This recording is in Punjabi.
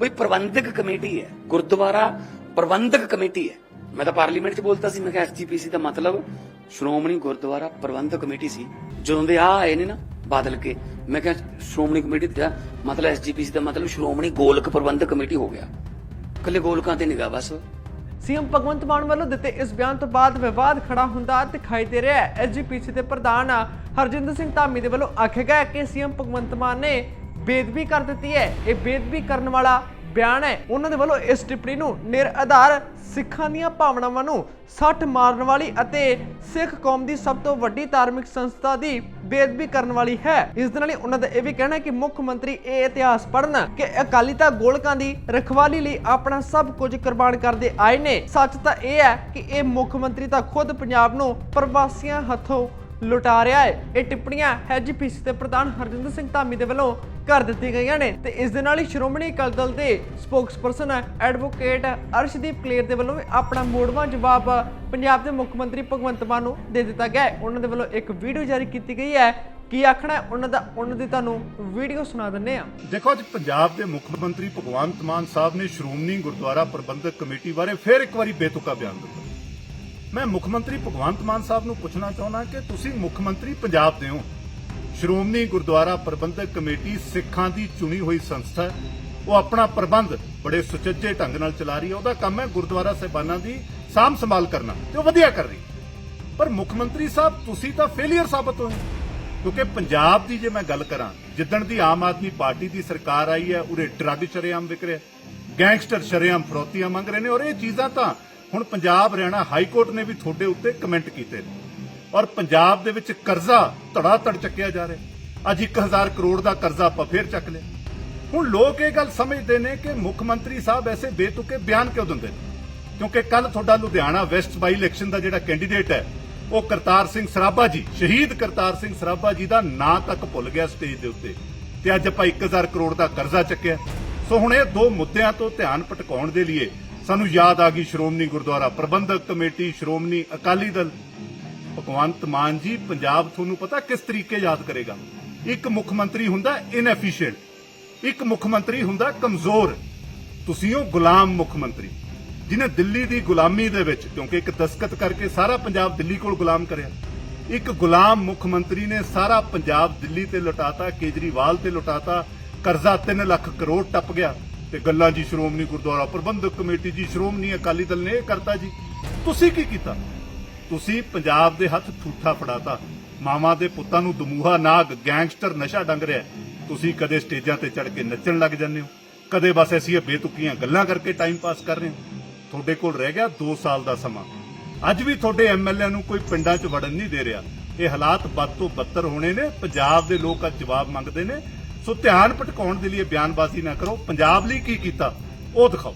ਬਈ ਪ੍ਰਬੰਧਕ ਕਮੇਟੀ ਹੈ ਗੁਰਦੁਆਰਾ ਪ੍ਰਬੰਧਕ ਕਮੇਟੀ ਹੈ ਮੈਂ ਤਾਂ ਪਾਰਲੀਮੈਂਟ 'ਚ ਬੋਲਤਾ ਸੀ ਮੈਂ ਕਿਹਾ ਐਸਜੀਪੀਸੀ ਦਾ ਮਤਲਬ ਸ਼੍ਰੋਮਣੀ ਗੁਰਦੁਆਰਾ ਪ੍ਰਬੰਧਕ ਕਮੇਟੀ ਸੀ ਜਦੋਂ ਦੇ ਆ ਆਏ ਨੇ ਨਾ ਬਾਦਲ ਕੇ ਮੈਂ ਕਿਹਾ ਸ਼੍ਰੋਮਣੀ ਕਮੇਟੀ ਦਾ ਮਤਲਬ ਐਸਜੀਪੀਸੀ ਦਾ ਮਤਲਬ ਸ਼੍ਰੋਮਣੀ ਗੋਲਕ ਪ੍ਰਬੰਧਕ ਕਮੇਟੀ ਹੋ ਗਿਆ ਕੱਲੇ ਗੋਲਕਾਂ ਤੇ ਨਿਗਾਹ ਬਸ ਸੀਐਮ ਭਗਵੰਤ ਮਾਨ ਵੱਲੋਂ ਦਿੱਤੇ ਇਸ ਬਿਆਨ ਤੋਂ ਬਾਅਦ ਵਿਵਾਦ ਖੜਾ ਹੁੰਦਾ ਦਿਖਾਈ ਦੇ ਰਿਹਾ ਹੈ ਐਸਜੀਪੀਸੀ ਦੇ ਪ੍ਰਧਾਨ ਹਰਜਿੰਦਰ ਸਿੰਘ ਧਾਮੀ ਦੇ ਵੱਲੋਂ ਆਖਿਆ ਗਿਆ ਕਿ ਸੀਐਮ ਭਗਵੰਤ ਮਾਨ ਨੇ ਬੇਦਬੀ ਕਰ ਦਿੱਤੀ ਹੈ। ਇਹ ਬੇਦਬੀ ਕਰਨ ਵਾਲਾ ਬਿਆਨ ਹੈ। ਉਹਨਾਂ ਦੇ ਵੱਲੋਂ ਇਸ ਟਿੱਪਣੀ ਨੂੰ ਨਿਰ ਆਧਾਰ ਸਿੱਖਾਂ ਦੀਆਂ ਭਾਵਨਾਵਾਂ ਨੂੰ ਸੱਟ ਮਾਰਨ ਵਾਲੀ ਅਤੇ ਸਿੱਖ ਕੌਮ ਦੀ ਸਭ ਤੋਂ ਵੱਡੀ ਧਾਰਮਿਕ ਸੰਸਥਾ ਦੀ ਬੇਦਬੀ ਕਰਨ ਵਾਲੀ ਹੈ। ਇਸ ਦੇ ਨਾਲ ਹੀ ਉਹਨਾਂ ਦਾ ਇਹ ਵੀ ਕਹਿਣਾ ਹੈ ਕਿ ਮੁੱਖ ਮੰਤਰੀ ਇਹ ਇਤਿਹਾਸ ਪੜਨ ਕਿ ਅਕਾਲੀ ਤਾਂ ਗੋਲਕਾਂ ਦੀ ਰਖਵਾਲੀ ਲਈ ਆਪਣਾ ਸਭ ਕੁਝ ਕੁਰਬਾਨ ਕਰਦੇ ਆਏ ਨੇ। ਸੱਚ ਤਾਂ ਇਹ ਹੈ ਕਿ ਇਹ ਮੁੱਖ ਮੰਤਰੀ ਤਾਂ ਖੁਦ ਪੰਜਾਬ ਨੂੰ ਪ੍ਰਵਾਸੀਆਂ ਹੱਥੋਂ ਲੁਟਾ ਰਿਹਾ ਹੈ। ਇਹ ਟਿੱਪਣੀਆਂ ਐਜੀਪੀਸੀ ਦੇ ਪ੍ਰਧਾਨ ਹਰਜਿੰਦਰ ਸਿੰਘ ਧਾਮੀ ਦੇ ਵੱਲੋਂ ਕਰ ਦਿੱਤੀਆਂ ਗਈਆਂ ਨੇ। ਤੇ ਇਸ ਦੇ ਨਾਲ ਹੀ ਸ਼੍ਰੋਮਣੀ ਅਕਾਲੀ ਦਲ ਦੇ ਸਪੋਕਸਪਰਸਨ ਐਡਵੋਕੇਟ ਅਰਸ਼ਦੀਪ ਕਲੇਰ ਦੇ ਵੱਲੋਂ ਵੀ ਆਪਣਾ ਮੋੜਵਾਂ ਜਵਾਬ ਪੰਜਾਬ ਦੇ ਮੁੱਖ ਮੰਤਰੀ ਭਗਵੰਤ ਮਾਨ ਨੂੰ ਦੇ ਦਿੱਤਾ ਗਿਆ ਹੈ। ਉਹਨਾਂ ਦੇ ਵੱਲੋਂ ਇੱਕ ਵੀਡੀਓ ਜਾਰੀ ਕੀਤੀ ਗਈ ਹੈ। ਕੀ ਆਖਣਾ ਉਹਨਾਂ ਦਾ, ਉਹਨਾਂ ਦੀ ਤੁਹਾਨੂੰ ਵੀਡੀਓ ਸੁਣਾ ਦਿੰਨੇ ਆ ਦੇਖੋ, ਅੱਜ ਪੰਜਾਬ ਦੇ ਮੁੱਖ ਮੰਤਰੀ ਭਗਵੰਤ ਮਾਨ ਸਾਹਿਬ ਨੇ ਸ਼੍ਰੋਮਣੀ ਗੁਰਦੁਆਰਾ ਪ੍ਰਬੰਧਕ ਕਮੇਟੀ ਬਾਰੇ ਫੇਰ ਇੱਕ ਵਾਰੀ ਬੇਤੁਕਾ ਬਿਆਨ ਦਿੱਤਾ। ਮੈਂ ਮੁੱਖ ਮੰਤਰੀ ਭਗਵੰਤ ਮਾਨ ਸਾਹਿਬ ਨੂੰ ਪੁੱਛਣਾ ਚਾਹੁੰਦਾ ਕਿ ਤੁਸੀਂ ਮੁੱਖ ਮੰਤਰੀ ਪੰਜਾਬ ਦੇ ਹੋ। ਸ਼੍ਰੋਮਣੀ ਗੁਰਦੁਆਰਾ ਪ੍ਰਬੰਧਕ ਕਮੇਟੀ ਸਿੱਖਾਂ ਦੀ ਚੁਣੀ ਹੋਈ ਸੰਸਥਾ ਹੈ। ਉਹ ਆਪਣਾ ਪ੍ਰਬੰਧ ਬੜੇ ਸੁਚੱਜੇ ਢੰਗ ਨਾਲ ਚਲਾ ਰਹੀ ਹੈ। ਉਹਦਾ ਕੰਮ ਹੈ ਗੁਰਦੁਆਰਾ ਸਾਹਿਬਾਨਾਂ ਦੀ ਸਾਂਭ ਸੰਭਾਲ ਕਰਨਾ ਤੇ ਉਹ ਵਧੀਆ ਕਰ ਰਹੀ ਪਰ ਮੁੱਖ ਮੰਤਰੀ ਸਾਹਿਬ, ਤੁਸੀਂ ਤਾਂ ਫੇਲਿਅਰ ਸਾਬਤ ਹੋਏ ਕਿਉਂਕਿ ਪੰਜਾਬ ਦੀ ਜੇ ਮੈਂ ਗੱਲ ਕਰਾਂ, ਜਿੱਦਣ ਦੀ ਆਮ ਆਦਮੀ ਪਾਰਟੀ ਦੀ ਸਰਕਾਰ ਆਈ ਹੈ, ਉਰੇ ਡਰੱਗ ਸ਼ਰੇਆਮ ਵਿਕ ਰਿਹਾ ਗੈਂਗਸਟਰ ਸ਼ਰੇਆਮ ਫਰੋਤੀਆਂ ਮੰਗ ਰਹੇ ਨੇ ਔਰ ਇਹ ਚੀਜ਼ਾਂ ਤਾਂ ਹੁਣ ਪੰਜਾਬ ਹਰਿਆਣਾ ਹਾਈ ਕੋਰਟ ਨੇ ਵੀ ਤੁਹਾਡੇ ਉੱਤੇ ਕਮੈਂਟ ਕੀਤੇ ਨੇ। ਔਰ ਪੰਜਾਬ ਦੇ ਵਿੱਚ ਕਰਜ਼ਾ ਧੜਾ ਧੜ ਚੱਕਿਆ ਜਾ ਰਿਹਾ ਅੱਜ 1000 ਕਰੋੜ ਦਾ ਕਰਜ਼ਾ ਆਪਾਂ ਫੇਰ ਚੱਕ ਲਿਆ। ਹੁਣ ਲੋਕ ਇਹ ਗੱਲ ਸਮਝਦੇ ਨੇ ਕਿ ਮੁੱਖ ਮੰਤਰੀ ਸਾਹਿਬ ਐਸੇ ਬੇਤੁਕੇ ਬਿਆਨ ਕਿਉਂ ਦਿੰਦੇ ਨੇ? ਕਿਉਂਕਿ ਕੱਲ ਤੁਹਾਡਾ ਲੁਧਿਆਣਾ ਵੈਸਟ ਬਾਈ ਇਲੈਕਸ਼ਨ ਦਾ ਜਿਹੜਾ ਕੈਂਡੀਡੇਟ ਹੈ, ਉਹ ਕਰਤਾਰ ਸਿੰਘ ਸਰਾਭਾ ਜੀ, ਸ਼ਹੀਦ ਕਰਤਾਰ ਸਿੰਘ ਸਰਾਭਾ ਜੀ ਦਾ ਨਾਂ ਤੱਕ ਭੁੱਲ ਗਿਆ ਸਟੇਜ ਦੇ ਉੱਤੇ। ਤੇ ਅੱਜ ਆਪਾਂ 1000 ਕਰੋੜ ਦਾ ਕਰਜ਼ਾ ਚੱਕਿਆ। ਸੋ ਹੁਣ ਇਹ ਦੋ ਮੁੱਦਿਆਂ ਤੋਂ ਧਿਆਨ ਭਟਕਾਉਣ ਦੇ ਲਈ ਸਾਨੂੰ ਯਾਦ ਆ ਗਈ ਸ਼੍ਰੋਮਣੀ ਗੁਰਦੁਆਰਾ ਪ੍ਰਬੰਧਕ ਕਮੇਟੀ, ਸ਼੍ਰੋਮਣੀ ਅਕਾਲੀ ਦਲ। ਭਗਵੰਤ ਮਾਨ ਜੀ, ਪੰਜਾਬ ਤੁਹਾਨੂੰ ਪਤਾ ਕਿਸ ਤਰੀਕੇ ਯਾਦ ਕਰੇਗਾ? ਇੱਕ ਮੁੱਖ ਮੰਤਰੀ ਹੁੰਦਾ ਇਨਐਫੀਸ਼ੀਐਂਟ ਇੱਕ ਮੁੱਖ ਮੰਤਰੀ ਹੁੰਦਾ ਕਮਜ਼ੋਰ। ਤੁਸੀਂ ਹੋ ਗੁਲਾਮ ਮੁੱਖ ਮੰਤਰੀ, ਜਿਹਨੇ ਦਿੱਲੀ ਦੀ ਗੁਲਾਮੀ ਦੇ ਵਿੱਚ, ਕਿਉਂਕਿ ਇੱਕ ਦਸਕਤ ਕਰਕੇ ਸਾਰਾ ਪੰਜਾਬ ਦਿੱਲੀ ਕੋਲ ਗੁਲਾਮ ਕਰਿਆ। ਇੱਕ ਗੁਲਾਮ ਮੁੱਖ ਮੰਤਰੀ ਨੇ ਸਾਰਾ ਪੰਜਾਬ ਦਿੱਲੀ ਤੇ ਲੁਟਾਤਾ, ਕੇਜਰੀਵਾਲ ਤੇ ਲੁਟਾਤਾ, ਕਰਜ਼ਾ 3 ਲੱਖ ਕਰੋੜ ਟੱਪ ਗਿਆ। ਤੇ ਗੱਲਾਂ ਜੀ ਸ਼੍ਰੋਮਣੀ ਗੁਰਦੁਆਰਾ ਪ੍ਰਬੰਧਕ ਕਮੇਟੀ ਜੀ, ਸ਼੍ਰੋਮਣੀ ਅਕਾਲੀ ਦਲ ਨੇ ਇਹ ਕਰਤਾ ਜੀ। ਤੁਸੀਂ ਕੀ ਕੀਤਾ? ਤੁਸੀਂ ਪੰਜਾਬ ਦੇ ਹੱਥ ਠੂਠਾ ਫੜਾਤਾ। ਮਾਵਾਂ ਦੇ ਪੁੱਤਾਂ ਨੂੰ ਦਮੂਹਾ, ਨਾਗ, ਗੈਂਗਸਟਰ, ਨਸ਼ਾ ਡੰਗ ਰਿਹਾ। ਤੁਸੀਂ ਕਦੇ ਸਟੇਜਾਂ ਤੇ ਚੜ ਕੇ ਨੱਚਣ ਲੱਗ ਜਾਂਦੇ ਹੋ। ਕਦੇ ਬਸ ਐਸੀਆਂ ਬੇਤੁਕੀਆਂ ਗੱਲਾਂ ਕਰਕੇ ਟਾਈਮ ਪਾਸ ਕਰ ਰਹੇ ਹੋ। ਤੁਹਾਡੇ ਕੋਲ ਰਹਿ ਗਿਆ 2 ਸਾਲ ਦਾ ਸਮਾਂ। ਅੱਜ ਵੀ ਤੁਹਾਡੇ ਐਮਐਲਏ ਨੂੰ ਕੋਈ ਪਿੰਡਾਂ 'ਚ ਵੜਨ ਨਹੀਂ ਦੇ ਰਿਹਾ। ਇਹ ਹਾਲਾਤ ਵੱਧ ਤੋਂ ਬੱਤਰ ਹੋਣੇ ਨੇ। ਪੰਜਾਬ ਦੇ ਲੋਕ ਅੱਜ ਜਵਾਬ ਮੰਗਦੇ ਨੇ। ਸੋ ਧਿਆਨ ਭਟਕਾਉਣ ਦੇ ਲਈ ਬਿਆਨਬਾਜ਼ੀ ਨਾ ਕਰੋ। ਪੰਜਾਬ ਲਈ ਕੀ ਕੀਤਾ? ਉਹ ਦਿਖਾਓ।